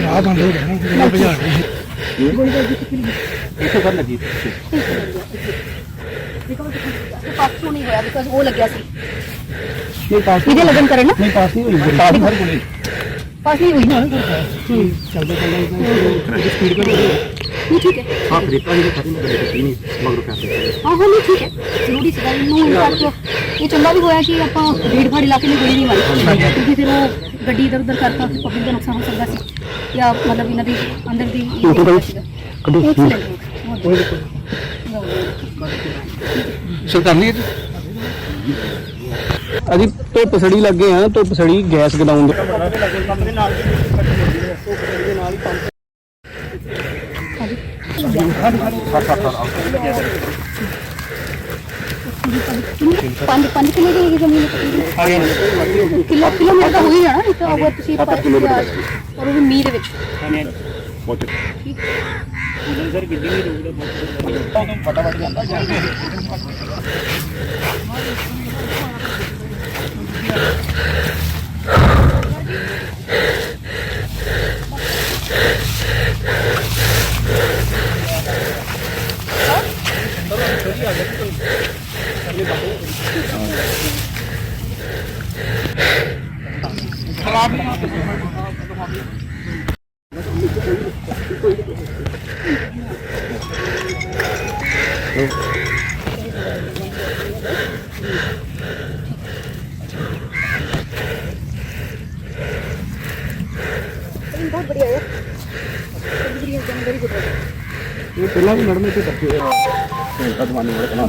ਰਾਹ ਬੰਦ ਹੋ ਗਿਆ ਨਾ ਜਿਹੜਾ ਭਜਾ ਰਹੀ ਇੱਥੇ ਕਰ ਲੱਗੀ ਪਾਸੋਂ ਨਹੀਂ ਹੋਇਆ ਬਿਕਾਜ਼ ਉਹ ਲੱਗਿਆ ਸੀ ਨਹੀਂ ਪਾਸ ਇਹਦੇ ਲਗਨ ਕਰਨ ਨਾ ਨਹੀਂ ਪਾਸ ਨਹੀਂ ਹੋਈ ਪਾਸ ਹਰ ਕੋਲੇ ਪਾਸ ਨਹੀਂ ਹੋਈ ਨਾ ਚੱਲਦੇ ਚੱਲਦੇ ਸਪੀਡ ਕਰ ਨਹੀਂ ਠੀਕ ਹੈ ਹਾਂ ਫਰੀਤਾ ਜੀ ਖਤਮ ਕਰ ਦਿੱਤੀ ਨਹੀਂ ਮਗਰ ਕਰਦੇ ਹਾਂ ਹਾਂ ਨਹੀਂ ਠੀਕ ਹੈ ਜ਼ਰੂਰੀ ਸੀ ਗੱਲ ਨੂੰ ਇਨਫੈਕਟ ਇਹ ਚੰਗਾ ਵੀ ਹੋਇਆ ਕਿ ਆਪਾਂ ਭੀੜ ਭਾੜ ਇਲਾਕੇ ਨੂੰ ਗੋਲੀ ਨਹੀਂ ਮਾਰੀ ਕਿਉਂਕਿ ਫਿਰ ਉਹ ਗੱਡੀ ਇਧਰ ਉਧਰ ਕਰਤਾ ਫਿਰ ਪਬਲਿਕ ਦਾ ਨੁਕਸਾਨ ਹੋ ਸਕਦਾ ਸੀ ਜਾਂ ਮਤਲਬ ਇਹਨਾਂ ਦੀ ਅੰਦਰ ਦੀ ਸਰ ਕਰ ਲਈਏ ਅਜੀ ਧੁੱਪ ਸੜੀ ਲੱਗੇ ਆ ਧੁੱਪ ਸੜੀ ਗੈਸ ਗਡਾਉਣ ਦੇ ਪੰਜ ਪੰਜ ਕਿਲੋ ਦੀ ਹੈਗੀ ਜ਼ਮੀਨ ਤਕਰੀਬਨ ਕਿਲੋ ਕਿਲੋਮੀਟਰ ਦਾ ਹੋ ਹੀ ਜਾਣਾ ਇੱਕ ਅਗਰ ਤੁਸੀਂ ਕਿਲੋਮੀਟਰ ਔਰ ਉਹ ਵੀ ਮੀਂਹ ਦੇ ਵਿੱਚ ਠੀਕ ਬਹੁਤ ਬੜੀਆ ਹੈ ਇਹ ਪਹਿਲਾਂ ਵੀ ਮੈਡਮ ਇੱਥੇ ਬੱਚੇ ਅਦਮਾਨੀ ਬੜਾ ਕਲਾ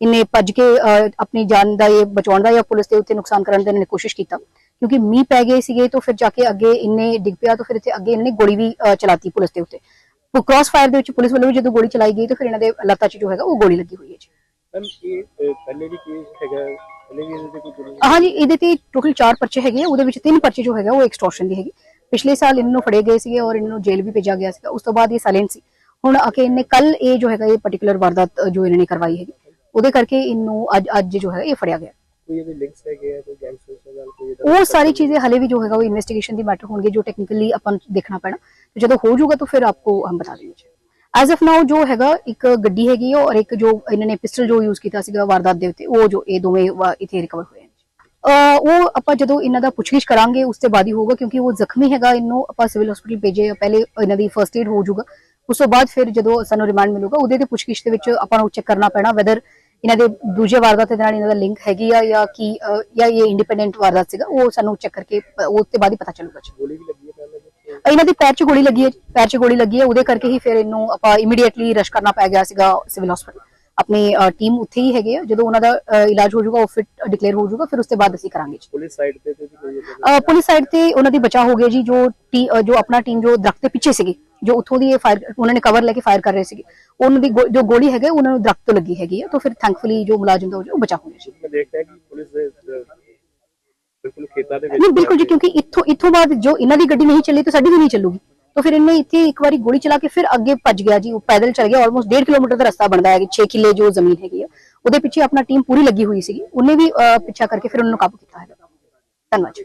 ਇਹਨੇ ਭੱਜ ਕੇ ਆਪਣੀ ਜਾਨ ਦਾ ਇਹ ਬਚਾਉਣ ਦਾ ਜਾਂ ਪੁਲਿਸ ਦੇ ਉੱਤੇ ਨੁਕਸਾਨ ਕਰਨ ਦਾ ਇਹਨੇ ਕੋਸ਼ਿਸ਼ ਕੀਤਾ। ਕਿਉਂਕਿ ਮੀਂਹ ਪੈ ਗਏ ਸੀਗੇ ਤਾਂ ਫਿਰ ਜਾ ਕੇ ਅੱਗੇ ਇਹਨੇ ਡਿੱਗ ਪਿਆ ਤਾਂ ਫਿਰ ਇੱਥੇ ਅੱਗੇ ਇਹਨੇ ਗੋਲੀ ਵੀ ਚਲਾਤੀ ਪੁਲਿਸ ਦੇ ਉੱਤੇ। ਕ੍ਰਾਸ ਫਾਇਰ ਦੇ ਵਿੱਚ ਪੁਲਿਸ ਵੱਲੋਂ ਜਦੋਂ ਗੋਲੀ ਚਲਾਈ ਗਈ ਤਾਂ ਫਿਰ ਇਹਨਾਂ ਦੇ ਲੱਤਾਂ 'ਚ ਜੋ ਹੈਗਾ ਉਹ ਗੋਲੀ ਲੱਗੀ ਹੋਈ ਹੈ ਜੀ। ਮੈਮ ਇਹ ਅਹ, ਪਹਿਲੇ ਵੀ ਕੇਸ ਹੈਗਾ ਪਹਿਲੇ ਵੀ ਇਹਦੇ ਤੇ ਕੋਈ ਜੁਰਮ ਹਾਂਜੀ ਇਹਦੇ ਤੇ ਟੋਟਲ 4 ਪਰਚੇ ਹੈਗੇ ਆ, ਉਹਦੇ ਵਿੱਚ ਤਿੰਨ ਪਰਚੇ ਜੋ ਹੈਗਾ ਉਹ ਐਕਸਟੋਰਸ਼ਨ ਦੀ ਹੈਗੀ। ਪਿਛਲੇ ਸਾਲ ਇਹਨਾਂ ਨੂੰ ਫੜੇ ਗਏ ਸੀਗੇ ਔਰ ਇਹਨਾਂ ਨੂੰ ਜੇਲ੍ਹ ਵੀ ਭੇਜਿਆ ਗਿਆ ਸੀਗਾ ਉਸ ਤੋਂ ਬਾਅਦ ਇਹ ਸਾਇਲੈਂਟ ਸੀ। ਹੁਣ ਆ ਕੇ ਇਹਨੇ ਕੱਲ ਇਹ ਜੋ ਹੈਗਾ ਇਹ ਪਾਰਟਿਕੂਲਰ ਵਾਰਦਾਤ ਜੋ ਇਹਨਾਂ ਨੇ ਕਰਵਾਈ ਹੈਗੀ। ਉਹਦੇ ਕਰਕੇ ਇਹਨੂੰ ਅੱਜ ਅੱਜ ਜੋ ਹੈਗਾ ਇਹ ਫੜਿਆ ਗਿਆ। ਕੋਈ ਇਹਦੇ ਲਿੰਕਸ ਹੈਗੇ ਆ ਕੋਈ ਗੈਂਗਸਟਰਸ ਨਾਲ ਕੋਈ ਉਹ ਸਾਰੀ ਚੀਜ਼ें ਹਲੇ ਵੀ ਜੋ ਹੈਗਾ ਉਹ ਇਨਵੈਸਟੀਗੇਸ਼ਨ ਦੀ ਮੈਟਰ ਹੋਣਗੇ ਜੋ ਟੈਕਨੀਕਲੀ ਆਪਾਂ ਨੂੰ ਦੇਖਣਾ ਪੈਣਾ। ਤੇ ਜਦੋਂ ਹੋ ਜਾਊਗਾ ਤਾਂ ਫਿਰ ਆਪਕੋ ਹਮ ਬਤਾ ਦੇंगे ਐਜ਼ ਆਫ ਨਾਓ ਜੋ ਹੈਗਾ ਇੱਕ ਗੱਡੀ ਹੈਗੀ ਹੈ ਔਰ ਇੱਕ ਜੋ ਇਹਨਾਂ ਨੇ ਪਿਸਟਲ ਜੋ ਯੂਜ਼ ਕੀਤਾ ਸੀਗਾ ਵਾਰਦਾਤ ਦੇ ਉੱਤੇ ਉਹ ਜੋ ਇਹ ਦੋਵੇਂ ਇੱਥੇ ਰਿਕਵਰ ਹੋਏ ਉਹ ਆਪਾਂ ਜਦੋਂ ਇਹਨਾਂ ਦਾ ਪੁੱਛਗਿੱਛ ਕਰਾਂਗੇ ਉਸ ਤੋਂ ਬਾਅਦ ਹੀ ਹੋਊਗਾ ਕਿਉਂਕਿ ਉਹ ਜ਼ਖਮੀ ਹੈਗਾ ਇਹਨੂੰ ਆਪਾਂ ਸਿਵਲ ਹਸਪੀਟਲ ਭੇਜੇ ਪਹਿਲੇ ਇਹਨਾਂ ਦੀ ਫਰਸਟ ਏਡ ਹੋ ਜਾਊਗਾ। ਉਸ ਤੋਂ ਬਾਅਦ ਫਿਰ ਜਦੋਂ ਸਾਨੂੰ ਰਿਮਾਂਡ ਮਿਲੂਗਾ ਉਹਦੇ ਤੇ ਪੁੱਛਗਿੱਛ ਦੇ ਵਿੱਚ ਆਪਾਂ ਨੂੰ ਚੈੱਕ ਕਰਨਾ ਪੈਣਾ ਵੈਦਰ ਇਹਨਾਂ ਦੇ ਦੂਜੇ ਵਾਰਦਾਤ ਦੇ ਨਾਲ ਇਹਨਾਂ ਦਾ ਲਿੰਕ ਹੈਗੀ ਆ ਜਾਂ ਕੀ ਜਾਂ ਇਹ ਇੰਡੀਪੈਂਡੈਂਟ ਵਾਰਦਾਤ ਸੀਗਾ ਉਹ ਸਾਨੂੰ ਚੈੱਕ ਕਰਕੇ ਉਹ ਤੇ ਬਾਅਦ ਹੀ ਪਤਾ ਚੱਲੂਗਾ ਜੀ। ਗੋਲੀ ਵੀ ਲੱਗੀ ਹੈ ਪਹਿਲੇ। ਇਹਨਾਂ ਦੇ ਪੈਰ 'ਚ ਗੋਲੀ ਲੱਗੀ ਹੈ ਪੈਰ 'ਚ ਗੋਲੀ ਲੱਗੀ ਹੈ ਉਹਦੇ ਕਰਕੇ ਹੀ ਫਿਰ ਇਹਨੂੰ ਆਪਾਂ ਇਮੀਡੀਏਟਲੀ ਰਸ਼ ਕਰਨਾ ਪੈ ਗਿਆ ਸੀਗਾ ਸਿਵਲ ਹਸਪੀਟਲ ਆਪਣੀ ਟੀਮ ਉੱਥੇ ਹੀ ਹੈਗੇ ਆ ਜਦੋਂ ਉਹਨਾਂ ਦਾ ਇਲਾਜ ਹੋ ਜਾਊਗਾ ਉਹ ਫਿਟ ਡਿਕਲੇਅਰ ਹੋ ਜਾਊਗਾ ਫਿਰ ਉਸ ਤੋਂ ਬਾਅਦ ਅਸੀਂ ਕਰਾਂਗੇ ਜੀ। ਪੁਲਿਸ ਸਾਈਡ ਤੇ ਪੁਲਿਸ ਸਾਈਡ ਤੇ ਉਹਨਾਂ ਦੀ ਬਚਾਅ ਹੋ ਗਿਆ ਜੀ ਜੋ ਜੋ ਆਪਣਾ ਟੀਮ ਜੋ ਦਰਖਤ ਦੇ ਪਿੱਛੇ ਸੀਗੀ। ਜੋ ਉੱਥੋਂ ਦੀ ਇਹ ਫਾਇਰ ਉਹਨਾਂ ਨੇ ਕਵਰ ਲੈ ਕੇ ਫਾਇਰ ਕਰ ਰਹੇ ਸੀਗੇ ਉਹਨਾਂ ਦੀ ਗੋ- ਜੋ ਗੋਲੀ ਹੈਗੇ ਉਹਨਾਂ ਨੂੰ ਦਰਖਤ ਤੋਂ ਲੱਗੀ ਹੈਗੀ ਹੈ ਤਾਂ ਫਿਰ ਥੈਂਕਫੁਲੀ ਜੋ ਮੁਲਾਜ਼ਮ ਦਾ ਉਹ ਬਚਾਅ ਹੋ ਗਿਆ ਜੀ। ਮੈਂ ਦੇਖਦਾ ਕਿ ਪੁਲਿਸ ਦੇ ਅਹ, ਬਿਲਕੁਲ ਖੇਤਾਂ ਦੇ ਨਹੀਂ ਵਿੱਚ ਬਿਲਕੁਲ ਜੀ ਕਿਉਂਕਿ ਇੱਥੋਂ ਇੱਥੋਂ ਬਾਅਦ ਜੋ ਇਹਨਾਂ ਦੀ ਗੱਡੀ ਨਹੀਂ ਚੱਲੀ ਤਾਂ ਸਾਡੀ ਵੀ ਨਹੀਂ ਚੱਲੂਗੀ। ਤਾਂ ਫਿਰ ਇਹਨੇ ਇੱਥੇ ਇੱਕ ਵਾਰੀ ਗੋਲੀ ਚਲਾ ਕੇ ਫਿਰ ਅੱਗੇ ਭੱਜ ਗਿਆ ਜੀ ਉਹ ਪੈਦਲ ਚੱਲ ਗਿਆ ਆਲਮੋਸਟ 1.5 ਕਿਲੋਮੀਟਰ ਦਾ ਰਸਤਾ ਬਣਦਾ ਹੈ 6 ਕਿੱਲੇ ਜੋ ਜ਼ਮੀਨ ਹੈਗੀ ਆ ਉਹਦੇ ਪਿੱਛੇ ਆਪਣਾ ਟੀਮ ਪੂਰੀ ਲੱਗੀ ਹੋਈ ਸੀਗੀ ਉਹਨੇ ਵੀ ਅਹ, ਪਿੱਛਾ ਕਰਕੇ ਫਿਰ ਉਹਨਾਂ ਨੂੰ ਕਾਬੂ ਕੀਤਾ ਹੈ ਧੰਨਵਾਦ ਜੀ।